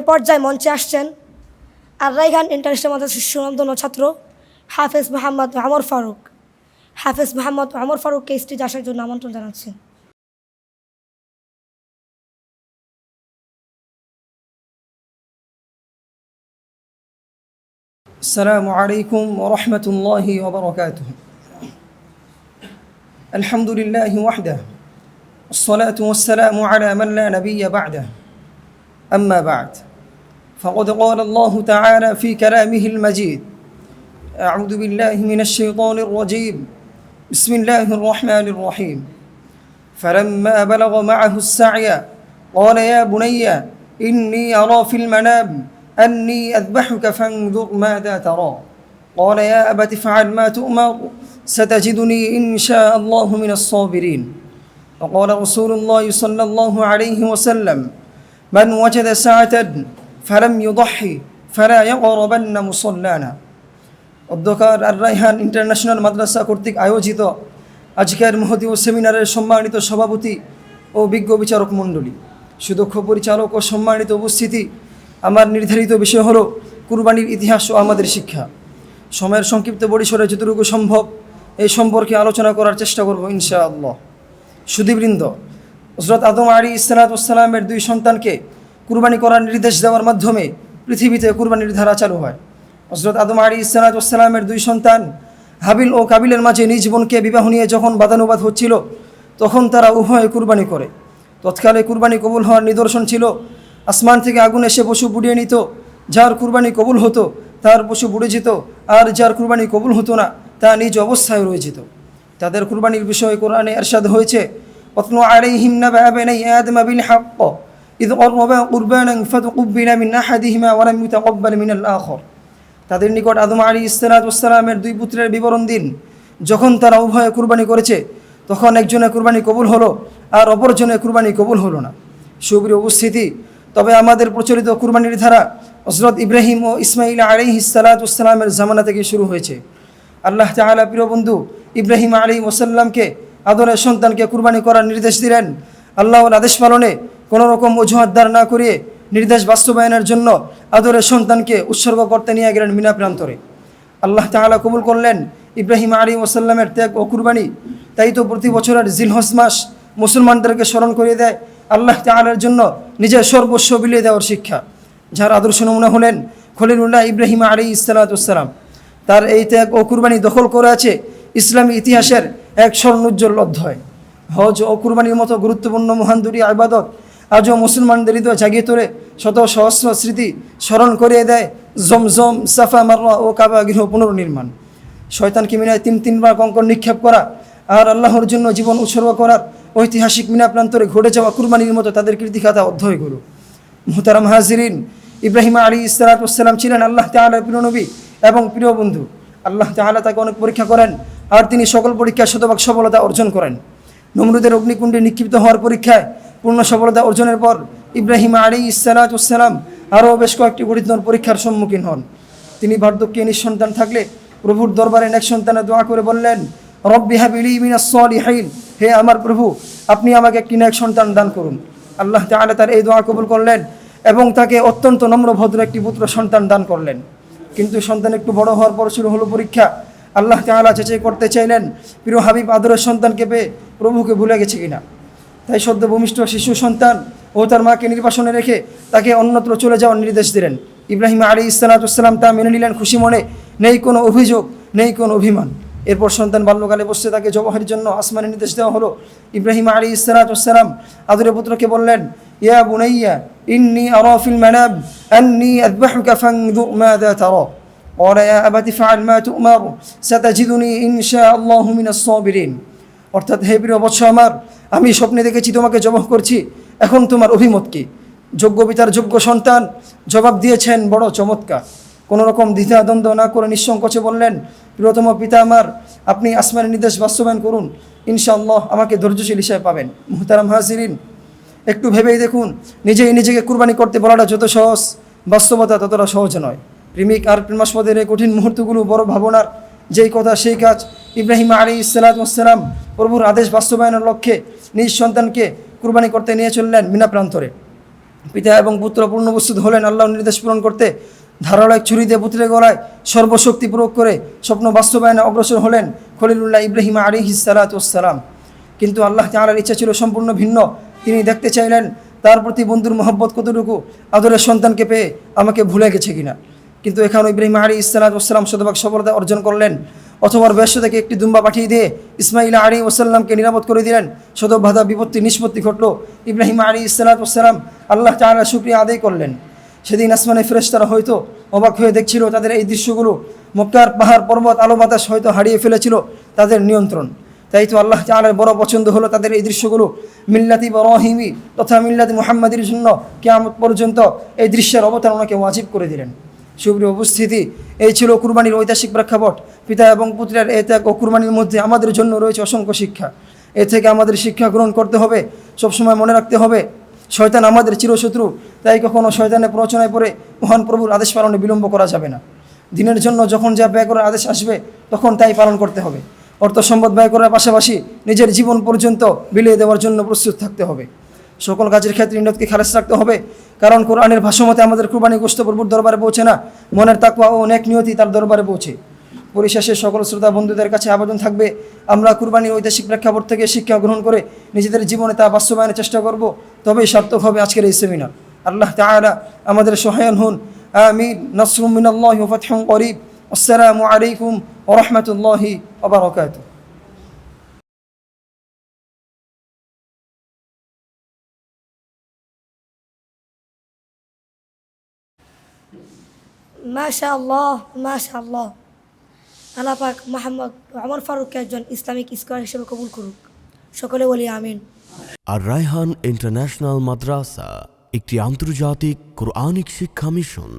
এ পর্যায়ে মঞ্চে আসছেন আর রাইহান ইন্টারন্যাশনাল মাদ্রাসার সুনামধন্য ছাত্র হাফেজ মোহাম্মদ আমর ফারুক হাফেজ মোহাম্মদ আমর ফারুককে স্টেজে আসার জন্য আমন্ত্রণ জানাচ্ছি السلام عليكم ورحمة الله وبركاته الحمد لله وحده والصلاة والسلام على من لا نبي بعده أما بعد فقد قال الله تعالى في كلامه المجيد أعوذ بالله من الشيطان الرجيم. بسم الله الرحمن الرحيم. فلما بلغ معه السعي قال يا بني إني أرى في المنام أني أذبحك فانظر ماذا ترى. قال يا أبت افعل ما تؤمر ستجدني إن شاء الله من الصابرين. وقال رسول الله صلى الله عليه وسلم من وجد ساعة ফালাম ইউদহি ফালা ইয়াগরাবান্না মুসাল্লানা অধ্যকার আর রাইহান ইন্টারন্যাশনাল মাদ্রাসা কর্তৃক আয়োজিত আজকের মহতি ও সেমিনারের সম্মানিত সভাপতি ও বিজ্ঞ বিচারক মণ্ডলী। সুদক্ষ পরিচালক ও সম্মানিত উপস্থিতি আমার নির্ধারিত বিষয় হল কুরবানির ইতিহাস ও আমাদের শিক্ষা। সময়ের সংক্ষিপ্ত পরিসরে যতটুকু সম্ভব এই সম্পর্কে আলোচনা করার চেষ্টা করব ইনশাআল্লাহ। সুদীবৃন্দ হজরত আদম আলী ইসলাতামের দুই সন্তানকে কুরবানি করার নির্দেশ দেওয়ার মাধ্যমে পৃথিবীতে কুরবানির ধারা চালু হয়। হজরত আদম আলী ইসলাতামের দুই সন্তান হাবিল ও কাবিলের মাঝে নিজ বোনকে বিবাহ নিয়ে যখন বাদানুবাদ হচ্ছিল, তখন তারা উভয়ে কুরবানি করে। তৎকালে কুরবানি কবুল হওয়ার নিদর্শন ছিল, আসমান থেকে আগুন এসে পশু বুড়িয়ে নিত, যার কুরবানি কবুল হতো, তার পশু বুড়ে যেত, আর যার কুরবানি কবুল হতো না, তা নিজ অবস্থায় রয়ে যেত। তাদের কুরবানির বিষয়ে কোরআনে এরশাদ হয়েছে অত্ন আলাইহিম নাবা বানি আদম বিল ইদ অর্বা কুরবানা ইফাত কুব্বিনা মিন আহাদিহিমা ওয়ালাম ইউতাকাব্বাল মিনাল আখর তাদের নিকট আদম আলী ইসলাতামের দুই পুত্রের বিবরণ দিন। যখন তারা উভয়ে কুরবানি করেছে, তখন একজনে কুরবানি কবুল হলো আর অপরজনে কুরবানি কবুল হলো না। সুপ্রিয় উপস্থিতি, তবে আমাদের প্রচলিত কুরবানির ধারা হজরত ইব্রাহিম ও ইসমাইল আলী ইসালাতামের জামানা থেকে শুরু হয়েছে। আল্লাহ তাহলা প্রিয় বন্ধু, ইব্রাহিম আলী ওসাল্লামকে আদরের সন্তানকে কুরবানি করার নির্দেশ দিলেন। আল্লাহর আদেশ পালনে কোনো রকম অজুহাত দাঁড় না করিয়ে নির্দেশ বাস্তবায়নের জন্য আদরের সন্তানকে উৎসর্গ করতে নিয়ে গেলেন মিনা প্রান্তরে। আল্লাহ তাআলা কবুল করলেন ইব্রাহিম আলী ওসাল্লামের ত্যাগ ও কুরবানি। তাই তো প্রতি বছরের জিলহস মাস মুসলমানদেরকে স্মরণ করিয়ে দেয় আল্লাহ তাআলার জন্য নিজের সর্বস্ব বিলিয়ে দেওয়ার শিক্ষা। যার আদর্শ নমুনা হলেন খলিলুল্লাহ ইব্রাহিম আলী ইসালাতাম তার এই ত্যাগ ও কুরবানি দখল করে আছে ইসলামী ইতিহাসের এক স্বর্ণ স্বর্ণোজ্জ্বল অধ্যায়। হজ ও কুরবানির মতো গুরুত্বপূর্ণ মহান দুটি আবাদত আজও মুসলমানদের হৃদয় জাগিয়ে তোলে। শত সহস্র স্মৃতি স্মরণ করিয়ে দেয় জমজম সাফা মারওয়া ও কাবা গৃহ পুনর্নির্মাণ। শয়তানকে মিনায় তিন তিনবার কঙ্কর নিক্ষেপ করা? আর আল্লাহর জন্য জীবন উৎসর্গ করার ঐতিহাসিক মিনা প্রান্তরে ঘটে যাওয়া কুরবানির মতো তাদের কীর্তিখাতা অধ্যয়গুলো মুহতারাম হাজিরিন, ইব্রাহিম আলী ইসলাতাম ছিলেন আল্লাহ তালার প্রিয় নবী এবং প্রিয় বন্ধু। আল্লাহ তাআলা তাকে অনেক পরীক্ষা করেন আর তিনি সকল পরীক্ষায় শতভাগ সফলতা অর্জন করেন। নমরুদের অগ্নিকুণ্ডে নিক্ষিপ্ত হওয়ার পরীক্ষায় পূর্ণ সফলতা অর্জনের পর ইব্রাহিম আলী ইসালাতাম আরও বেশ কয়েকটি কঠিন পরীক্ষার সম্মুখীন হন। তিনি বার্ধক্যে নিঃসন্তান থাকলে প্রভুর দরবারে এক সন্তানের দোয়া করে বললেন, রব্বি হাবিলি মিনাস সলিহিন। হে আমার প্রভু, আপনি আমাকে একটি নেক সন্তান দান করুন। আল্লাহ তাআলা তার এই দোয়া কবুল করলেন এবং তাকে অত্যন্ত নম্র ভদ্র একটি পুত্র সন্তান দান করলেন। কিন্তু সন্তান একটু বড় হওয়ার পর শুরু হলো পরীক্ষা। আল্লাহ তাআলা চেঁচে করতে চাইলেন, প্রিয় হাবিব, আদরের সন্তানকে পেয়ে প্রভুকে ভুলে গেছে কিনা? তাই সদ্য ভূমিষ্ঠ শিশু সন্তান ও তার মাকে নির্বাসনে রেখে তাকে অন্যত্র চলে যাওয়ার নির্দেশ দিলেন ইব্রাহিম আলী ইসলাতাম তা মেনে নিলেন খুশি মনে নেই কোনো অভিযোগ নেই কোনো অভিমান এরপর সন্তান বাল্যকালে বসে তাকে জবাহের জন্য আসমানের নির্দেশ দেওয়া হলো ইব্রাহিম আলী ইসলাতাম আদরের পুত্রকে বললেন ইয়া বুনাইয়া ইন্নি আরাফিল মানাব আন্নি আযবাহুকা ফানযুর মাযা তারা قال يا أبت فعل ما تؤمر ستجدني إن شاء الله من الصابرين অর্থাৎ হে প্রিয় বৎস আমার, আমি স্বপ্নে দেখেছি, তোমাকে জবাব করছি। এখন তোমার অভিমত কি? যোগ্য পিতার যোগ্য সন্তান, জবাব দিয়েছেন বড় চমৎকার। কোনো রকম দ্বিধা দ্বন্দ্ব না করে নিঃসংকোচে বললেন, প্রিয়তম পিতা আমার, আপনি আসমানের নির্দেশ বাস্তবায়ন করুন। ইনশাআল্লাহ আমাকে ধৈর্যশীল হিসেবে পাবেন। মুহতারাম হাজিরিন, একটু ভেবেই দেখুন, নিজেই নিজেকে কুরবানি করতে বলাটা যত সহজ, বাস্তবতা ততটা সহজ নয়। প্রেমিক আর প্রেমাস্পদের এই কঠিন মুহূর্তগুলো বড় ভাবনার, যেই কথা সেই কাজ ইব্রাহিম আলী ইসালাতাম প্রভুর আদেশ বাস্তবায়নের লক্ষ্যে নিজ সন্তানকে কুরবানি করতে নিয়ে চললেন মিনা প্রান্তরে। পিতা এবং পুত্র পূর্ণ প্রস্তুত হলেন আল্লাহর নির্দেশ পূরণ করতে ধারালো এক ছুরিতে পুত্রের গলায় সর্বশক্তি প্রয়োগ করে স্বপ্ন বাস্তবায়নে অগ্রসর হলেন খলিলুল্লাহ ইব্রাহিম আলী হিসালাতাম কিন্তু আল্লাহ তাআলার ইচ্ছা ছিল সম্পূর্ণ ভিন্ন। তিনি দেখতে চাইলেন, তার প্রতি বন্ধুর মহব্বত কতটুকু, আদরের সন্তানকে পেয়ে আমাকে ভুলে গেছে কিনা। কিন্তু এখানে ইব্রাহিম আলী ইসালাতাম শতভাগ সফলতা অর্জন করলেন। অথবা ব্যস্ত থেকে একটি দুম্বা পাঠিয়ে দিয়ে ইসমাইল আলী ওসাল্লামকে নিরাপদ করে দিলেন। শত বাধা বিপত্তি নিষ্পত্তি ঘটল। ইব্রাহিম আলী ইসালাতাম আল্লাহ তাআলা শুক্রিয়া আদায় করলেন। সেদিন আসমানে ফেরেশতারা হয়তো অবাক হয়ে দেখছিল তাদের এই দৃশ্যগুলো। মক্কার পাহাড়, পর্বত, আলো বাতাস হয়তো হারিয়ে ফেলেছিল তাদের নিয়ন্ত্রণ। তাই তো আল্লাহ তাআলার বড় পছন্দ হলো তাদের এই দৃশ্যগুলো। মিল্লাতি বরহিমি তথা মিল্লাতি মুহাম্মাদির জন্য কেয়ামত পর্যন্ত এই দৃশ্যের অবতারণাকে ওয়াজিব করে দিলেন। সুপ্রিয় উপস্থিতি, এই ছিল কুরবানির ঐতিহাসিক প্রেক্ষাপট। পিতা এবং পুত্রের এ ত্যাগ ও কুরবানির মধ্যে আমাদের জন্য রয়েছে অসংখ্য শিক্ষা। এ থেকে আমাদের শিক্ষা গ্রহণ করতে হবে, সবসময় মনে রাখতে হবে, শয়তান আমাদের চিরশত্রু, তাই কখনও শয়তানের প্ররোচনায় পড়ে মহান প্রভুর আদেশ পালনে বিলম্ব করা যাবে না। দিনের জন্য যখন যা ব্যয় করার আদেশ আসবে, তখন তাই পালন করতে হবে। অর্থ সম্পদ ব্যয় করার পাশাপাশি নিজের জীবন পর্যন্ত বিলিয়ে দেওয়ার জন্য প্রস্তুত থাকতে হবে। সকল কাজের ক্ষেত্রে নিয়তকে খালাস রাখতে হবে। কারণ কোরআনের ভাষ্যমতে আমাদের কুরবানি গোষ্ঠ প্রভুর দরবারে পৌঁছে না। মনের তাকুয়া ও অনেক নিয়তি তার দরবারে পৌঁছে। পরিশেষে সকল শ্রোতা বন্ধুদের কাছে আবেদন থাকবে, আমরা কুরবানির ঐতিহাসিক প্রেক্ষাপট থেকে শিক্ষা গ্রহণ করে নিজেদের জীবনে তা বাস্তবায়নের চেষ্টা করব। তবেই সার্থক হবে আজকের এই সেমিনার। আল্লাহ তাআলা আমাদের সহায়ন হন। আমিন। নসরুম মিনাল্লাহি ওয়া ফাতহুন করিব। আসসালামু আলাইকুম ওয়া রাহমাতুল্লাহি মাশাল্লাহ মাশা আল্লাহ পাক মোহাম্মদ আমর ফারুককে একজন ইসলামিক স্কলার হিসেবে কবুল করুক। সকলে বলি আমিন। আর রায়হান ইন্টারন্যাশনাল মাদ্রাসা, একটি আন্তর্জাতিক কোরআনিক শিক্ষা মিশন।